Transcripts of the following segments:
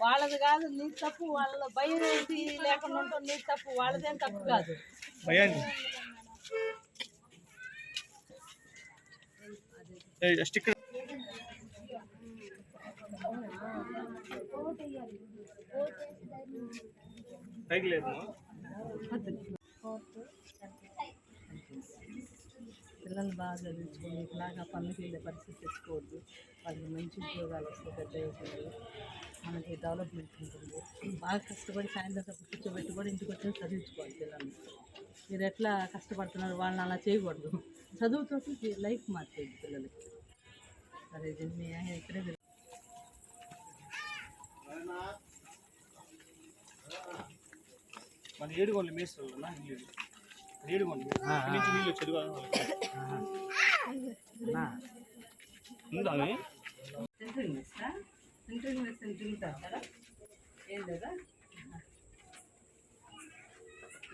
వాళ్ళది కాదు నీ తప్పు వాళ్ళ భయం ఏంటి? లేకుండా ఉంటుంది నీ తప్పు వాళ్ళదేం తప్పు కాదు. భయాన్ని. లేదు పిల్లలు బాగా చదివించుకొని ఇలాగా పనులకి వెళ్ళే పరిస్థితి తెచ్చుకోవద్దు. వాళ్ళకి మంచి ఉద్యోగాలు వస్తాయి పెద్ద అవుతుంది మనకి డెవలప్మెంట్ ఉంటుంది. బాగా కష్టపడి సాయంత్రం తప్ప కూర్చోబెట్టి కూడా ఇంటికి వచ్చి చదివించుకోవాలి పిల్లల్ని. మీరు ఎట్లా కష్టపడుతున్నారు? వాళ్ళని అలా చేయకూడదు. చదువుతోటి లైఫ్ మార్చేది పిల్లలకి. సరే మీ ఆయన ఇక్కడే మన ఏడుగోళ్ళు మేస్తారు. ఏడుగోళ్ళు నీళ్ళు చెరువు సెంట్రింగ్ అవి? సెంట్రింగ్ వేస్తా సెంటరింగ్ వేస్తే ఏం లేదా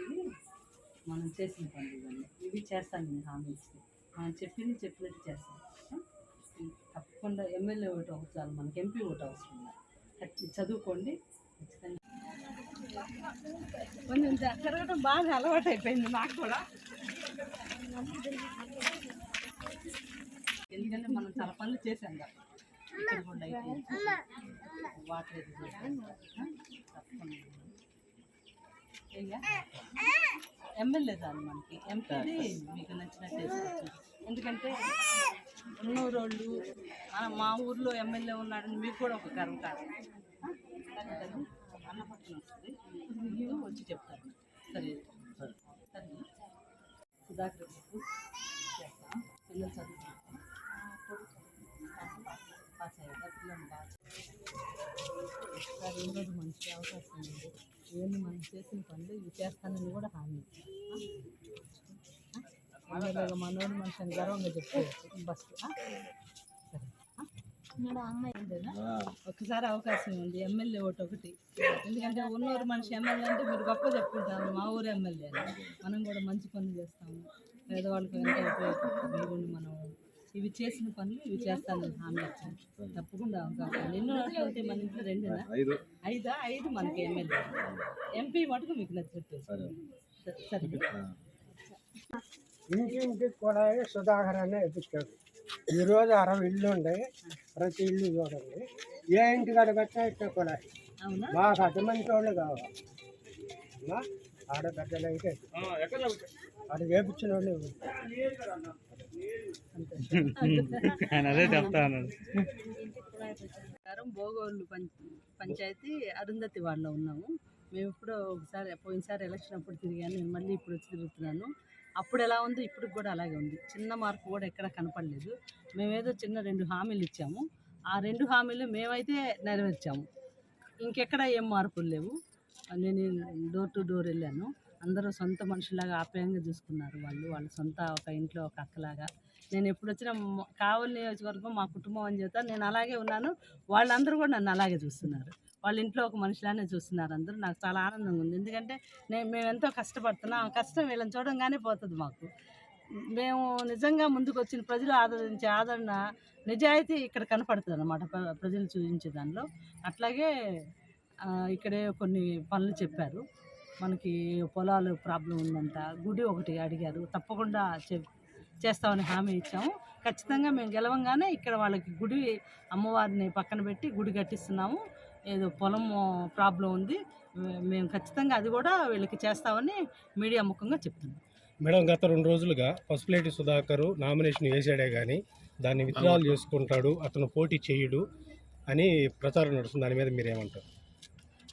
ఇది మనం చేసిన పనులు ఇవన్నీ ఇవి చేస్తాను నేను హామీ ఇచ్చి మనం చెప్పింది చెప్పినట్టు చేస్తాం తప్పకుండా ఎమ్మెల్యే ఓటు చాలు మనకి ఎంపీ ఓటు అవసరం చదువుకోండి ఖచ్చితంగా కొంచెం తిరగడం బాగా అలవాటు అయిపోయింది నాకు కూడా ఎందుకంటే మనం చాలా పనులు చేసాం కదా వాటర్ ఎమ్మెల్యే దాన్ని మనకి? ఎంపీది మీకు నచ్చినట్టు ఎందుకంటే ఉన్నూరోళ్ళు మన మా ఊర్లో ఎమ్మెల్యే ఉన్నాడని మీకు కూడా ఒక ఆ? ఖచ్చితంగా అన్నపట్నం వస్తుంది. మీరు వచ్చి చెప్తారు. సరే. సుధాకర్ పిల్లలు చదువుకుంటాం పాస్ ఈరోజు మంచి అవకాశం ఉంది ఏమి మనం చేసిన పనులు ఇవి చేస్తానని కూడా హామీ మనోడు మనిషి గర్వంగా చెప్పుకోవచ్చు బస్సు సరే ఆ? అంతేనా? ఒక్కసారి అవకాశం ఉంది ఎమ్మెల్యే ఓటు ఒకటి. ఎందుకంటే ఉన్నూరు మనిషి ఎమ్మెల్యే అంటే మీరు గొప్ప చెప్పుకుంటారు మా ఊరు ఎమ్మెల్యే మనం కూడా మంచి పనులు చేస్తాము. పేదవాళ్ళకి ఎంతో ఉపయోగపడుతుంది. మనం. ఇవి చేసిన పనులు ఇవి చేస్తానని హామీ ఇచ్చాను తప్పకుండా అవకాశం. ఎన్నో ఉంటాయి మన ఇంట్లో? రెండునా? ఐదు. ఐదా? మనకి ఎమ్మెల్యే. ఎంపీ మటుకు మీకు నచ్చినట్టు సరే. ఇంటింటికి కూడా సుధాకర్ అనే ఈరోజు అరవై ఇల్లు ఉన్నాయి ప్రతి ఇల్లు చూడండి ఏ ఇంటి కాడ పెట్టినా ఇట్లా కూడా అవునా? మాకు అతి మంచి వాళ్ళు కావాలి. ఆడబిడ్డలు అయితే? అది వేపించిన వాళ్ళు అదే చెప్తా అన్నాడు. ప్రకారం భోగోళ్ళు పంచ పంచాయతీ అరుంధతి వాడలో ఉన్నాము. మేము ఇప్పుడు ఒకసారి పోయినసారి ఎలక్షన్ అప్పుడు తిరిగాను. నేను మళ్ళీ ఇప్పుడు వచ్చి తిరుగుతున్నాను. అప్పుడు ఎలా ఉందో ఇప్పుడు కూడా అలాగే ఉంది. చిన్న మార్పు కూడా ఎక్కడ కనపడలేదు. మేమేదో చిన్న రెండు హామీలు ఇచ్చాము. ఆ రెండు హామీలు మేమైతే నెరవేర్చాము. ఇంకెక్కడ ఏం మార్పులు లేవు. నేను డోర్ టు డోర్ వెళ్ళాను. అందరూ సొంత మనుషులాగా ఆప్యాయంగా చూసుకున్నారు వాళ్ళు. వాళ్ళ సొంత ఒక ఇంట్లో ఒక అక్కలాగా నేను ఎప్పుడు వచ్చినా కావలి నియోజకవర్గం మా కుటుంబం అని చెప్తాను. నేను అలాగే ఉన్నాను. వాళ్ళందరూ కూడా నన్ను అలాగే చూస్తున్నారు. వాళ్ళ ఇంట్లో ఒక మనిషిలానే చూస్తున్నారు అందరూ. నాకు చాలా ఆనందంగా ఉంది. ఎందుకంటే నేను మేము ఎంతో కష్టపడుతున్నాం కష్టం వీళ్ళని చూడంగానే పోతుంది మాకు. మేము నిజంగా ముందుకు వచ్చిన ప్రజలు ఆదరించే ఆదరణ నిజాయితీ ఇక్కడ కనపడుతుంది అనమాట ప్రజలు చూపించే దానిలో. అట్లాగే ఇక్కడే కొన్ని పనులు చెప్పారు. మనకి పొలాలు ప్రాబ్లం ఉందంట. గుడి ఒకటి అడిగారు. తప్పకుండా చెప్ చేస్తామని హామీ ఇచ్చాము. ఖచ్చితంగా మేము గెలవంగానే ఇక్కడ వాళ్ళకి గుడి అమ్మవారిని పక్కన పెట్టి గుడి కట్టిస్తున్నాము. ఏదో పొలం ప్రాబ్లం ఉంది. మేము ఖచ్చితంగా అది కూడా వీళ్ళకి చేస్తామని మీడియా ముఖంగా చెప్తున్నాం. మేడం గత రెండు రోజులుగా పసుపులేటి సుధాకర్ నామినేషన్ వేసాడే కానీ దాన్ని విత్డ్రాల్ చేసుకుంటాడు అతను పోటీ చేయడు అని ప్రచారం నడుస్తుంది. దాని మీద మీరేమంటారు?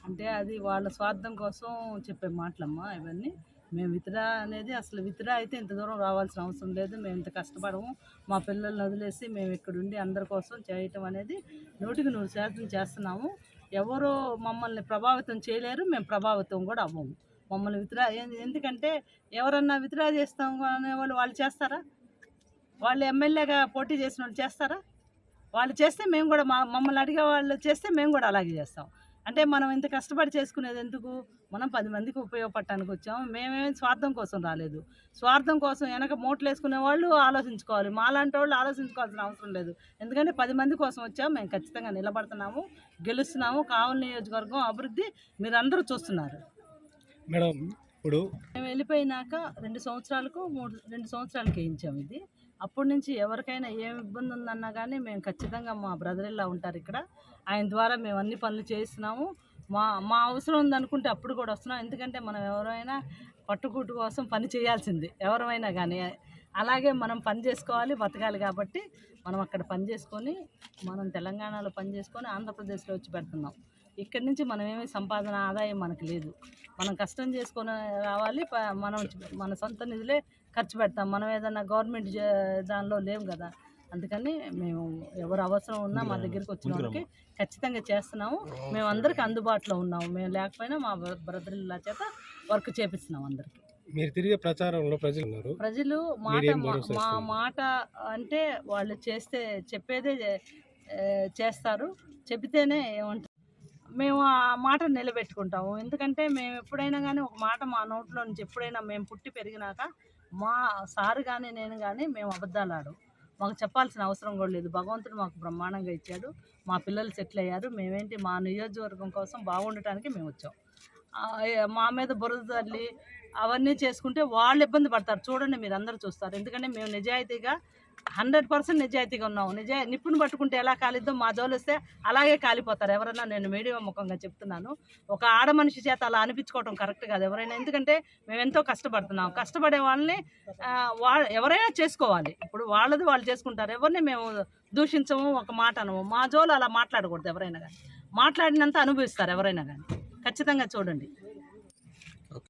అంటే అది వాళ్ళ స్వార్థం కోసం చెప్పే మాటలమ్మా ఇవన్నీ. మేము విత్డ్రా అనేది అసలు విత్డ్రా అయితే ఇంత దూరం రావాల్సిన అవసరం లేదు. మేము ఇంత కష్టపడము. మా పిల్లల్ని వదిలేసి మేము ఇక్కడుండి అందరి కోసం చేయటం అనేది నూటికి నూరు శాతం చేస్తున్నాము. ఎవరో మమ్మల్ని ప్రభావితం చేయలేరు. మేము ప్రభావితం కూడా అవ్వము. మమ్మల్ని విత్డ్రా ఎందుకంటే ఎవరన్నా విత్డ్రా చేస్తాం అనే వాళ్ళు వాళ్ళు చేస్తారా? వాళ్ళు ఎమ్మెల్యేగా పోటీ చేసిన వాళ్ళు చేస్తారా? వాళ్ళు చేస్తే మేము కూడా మా మమ్మల్ని అడిగే వాళ్ళు చేస్తే మేము కూడా అలాగే చేస్తాం. అంటే మనం ఇంత కష్టపడి చేసుకునేది ఎందుకు? మనం పది మందికి ఉపయోగపడటానికి వచ్చాము మేమేమి స్వార్థం కోసం రాలేదు. స్వార్థం కోసం వెనక మోట్లు వేసుకునే వాళ్ళు ఆలోచించుకోవాలి. మాలాంటి వాళ్ళు ఆలోచించుకోవాల్సిన అవసరం లేదు. ఎందుకంటే పది మంది కోసం వచ్చాము మేము ఖచ్చితంగా నిలబడుతున్నాము గెలుస్తున్నాము. కావలి నియోజకవర్గం అభివృద్ధి మీరందరూ చూస్తున్నారు. మేడం ఇప్పుడు మేము వెళ్ళిపోయినాక రెండు సంవత్సరాలకు మూడు రెండు సంవత్సరాలకి వేయించాము ఇది. అప్పటి నుంచి ఎవరికైనా ఏం ఇబ్బంది ఉందన్నా కానీ మేము ఖచ్చితంగా మా బ్రదర్ ఇలా ఉంటారు ఇక్కడ. ఆయన ద్వారా మేము అన్ని పనులు చేస్తున్నాము. మా మా అవసరం ఉందనుకుంటే అప్పుడు కూడా వస్తున్నాం. ఎందుకంటే మనం ఎవరైనా పట్టుకుట్టు కోసం పని చేయాల్సింది. ఎవరైనా కానీ అలాగే మనం పని చేసుకోవాలి బతకాలి కాబట్టి మనం అక్కడ పని చేసుకొని మనం తెలంగాణలో పని చేసుకొని ఆంధ్రప్రదేశ్లో వచ్చి పెడుతున్నాం. ఇక్కడి నుంచి మనం ఏమీ సంపాదన ఆదాయం మనకు లేదు. మనం కష్టం చేసుకొని రావాలి మనం మన సొంత నిధులే ఖర్చు పెడతాం. మనం ఏదైనా గవర్నమెంట్ దానిలో లేవు కదా. అందుకని మేము ఎవరు అవసరం ఉన్నా మా దగ్గరికి వచ్చిన వాళ్ళకి ఖచ్చితంగా చేస్తున్నాము. మేము అందరికీ అందుబాటులో ఉన్నాము. మేము లేకపోయినా మా బ్రదర్ల చేత వర్క్ చేపిస్తున్నాం అందరికి. మీరు తిరిగే ప్రచారంలో ప్రజలు ప్రజలు మాట మా-? మాట అంటే వాళ్ళు చేస్తే చెప్పేదే చేస్తారు. చెబితేనే ఏమంటారు మేము ఆ మాట నిలబెట్టుకుంటాము. ఎందుకంటే మేము ఎప్పుడైనా కానీ ఒక మాట మా నోట్లో నుంచి ఎప్పుడైనా మేము పుట్టి పెరిగినాక మా సారు కానీ నేను కానీ మేము అబద్ధాలు మాకు చెప్పాల్సిన అవసరం కూడా లేదు. భగవంతుడు మాకు బ్రహ్మాండంగా ఇచ్చాడు. మా పిల్లలు సెటిల్ అయ్యారు. మేమేంటి మా నియోజకవర్గం కోసం బాగుండటానికి మేము వచ్చాం. మా మీద బురద తల్లి అవన్నీ చేసుకుంటే వాళ్ళు ఇబ్బంది పడతారు. చూడండి మీరు అందరూ చూస్తారు. ఎందుకంటే మేము నిజాయితీగా హండ్రెడ్ పర్సెంట్ నిజాయితీగా ఉన్నాము నిజా నిప్పును పట్టుకుంటే ఎలా కాలిద్దో మా జోలు వస్తే అలాగే కాలిపోతారు. ఎవరైనా నేను మీడియా ముఖంగా చెప్తున్నాను. ఒక ఆడ మనిషి చేత అలా అనిపించుకోవడం కరెక్ట్ కాదు ఎవరైనా. ఎందుకంటే మేము ఎంతో కష్టపడుతున్నాం. కష్టపడే వాళ్ళని వా ఎవరైనా చేసుకోవాలి. ఇప్పుడు వాళ్ళది వాళ్ళు చేసుకుంటారు. ఎవరిని మేము దూషించము ఒక మాట అనము. మా జోలు అలా మాట్లాడకూడదు ఎవరైనా కానీ మాట్లాడినంత అనుభవిస్తారు ఎవరైనా కానీ ఖచ్చితంగా చూడండి.